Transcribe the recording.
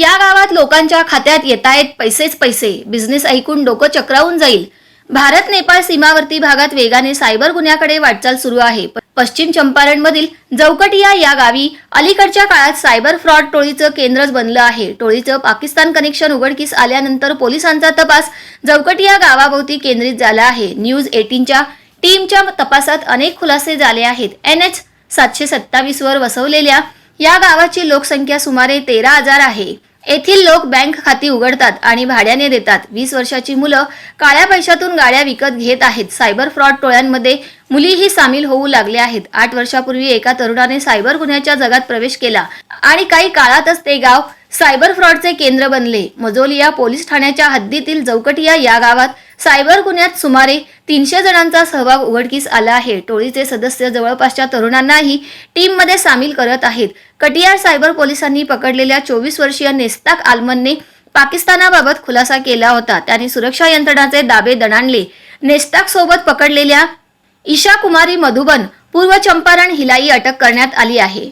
या गावात लोकांच्या खात्यात येतायत पैसेच पैसे. बिझनेस ऐकून डोकं चक्रावून जाईल. भारत नेपाळ सीमावर्ती भागात वेगाने सायबर गुन्ह्याकडे वाटचाल सुरू आहे. पश्चिम चंपारणमधील जौकटिया या गावी अलीकडच्या काळात सायबर फ्रॉड टोळीचं केंद्रच बनलं आहे. टोळीचं पाकिस्तान कनेक्शन उघडकीस आल्यानंतर पोलिसांचा तपास जौकटिया गावाभोवती केंद्रित झाला आहे. न्यूज एटीनच्या टीमच्या तपासात अनेक खुलासे झाले आहेत. एन एच सातशे सत्तावीस वर वसवलेल्या या गावाची लोकसंख्या सुमारे तेरा हजार आहे. येथील लोक बँक खाती उघडतात आणि भाड्याने देतात. वीस वर्षाची मुलं काळ्या पैशातून गाड्या विकत घेत आहेत. सायबर फ्रॉड टोळ्यांमध्ये मुलीही सामील होऊ लागल्या आहेत. आठ वर्षापूर्वी एका तरुणाने सायबर गुन्ह्याच्या जगात प्रवेश केला आणि काही काळातच ते गाव सायबर फ्रॉडचे केंद्र बनले. मजोलिया पोलीस ठाण्याच्या हद्दीतील जौकटिया या गावात सायबर गुन्ह्यात सुमारे तीनशे जणांचा सहभाग उघडकीस आला आहे. टोळीचे सदस्य जवळपासच्या तरुणांनाही टीममध्ये सामील करत आहेत. कटियार सायबर पोलिसांनी पकडलेल्या चोवीस वर्षीय नेस्ताक आलमनने पाकिस्तानाबाबत खुलासा केला होता. त्यांनी सुरक्षा यंत्रणाचे दाबे दणाणले. नेस्ताक सोबत पकडलेल्या ईशा कुमारी मधुबन पूर्व चंपारण हिलाही अटक करण्यात आली आहे.